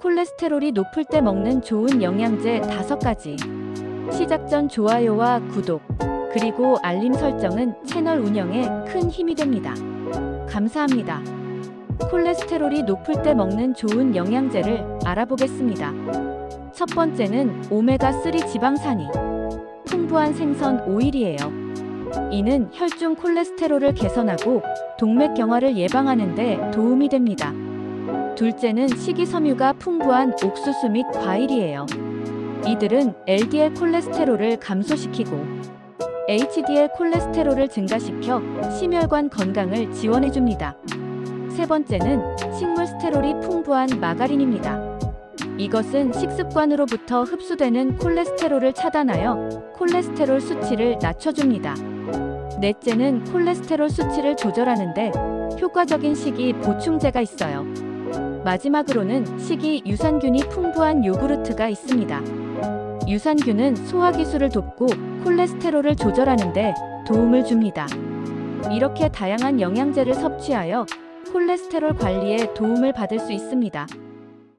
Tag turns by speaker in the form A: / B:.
A: 콜레스테롤이 높을 때 먹는 좋은 영양제 5가지. 시작 전 좋아요와 구독, 그리고 알림 설정은 채널 운영에 큰 힘이 됩니다. 감사합니다. 콜레스테롤이 높을 때 먹는 좋은 영양제를 알아보겠습니다. 첫 번째는 오메가3 지방산이 풍부한 생선 오일이에요. 이는 혈중 콜레스테롤을 개선하고 동맥경화를 예방하는 데 도움이 됩니다. 둘째는 식이섬유가 풍부한 옥수수 및 과일이에요. 이들은 LDL 콜레스테롤을 감소시키고 HDL 콜레스테롤을 증가시켜 심혈관 건강을 지원해 줍니다. 세 번째는 식물 스테롤이 풍부한 마가린입니다. 이것은 식습관으로부터 흡수되는 콜레스테롤을 차단하여 콜레스테롤 수치를 낮춰줍니다. 넷째는 콜레스테롤 수치를 조절하는데 효과적인 식이 보충제가 있어요. 마지막으로는 식이 유산균이 풍부한 요구르트가 있습니다. 유산균은 소화 기술을 돕고 콜레스테롤을 조절하는 데 도움을 줍니다. 이렇게 다양한 영양제를 섭취하여 콜레스테롤 관리에 도움을 받을 수 있습니다.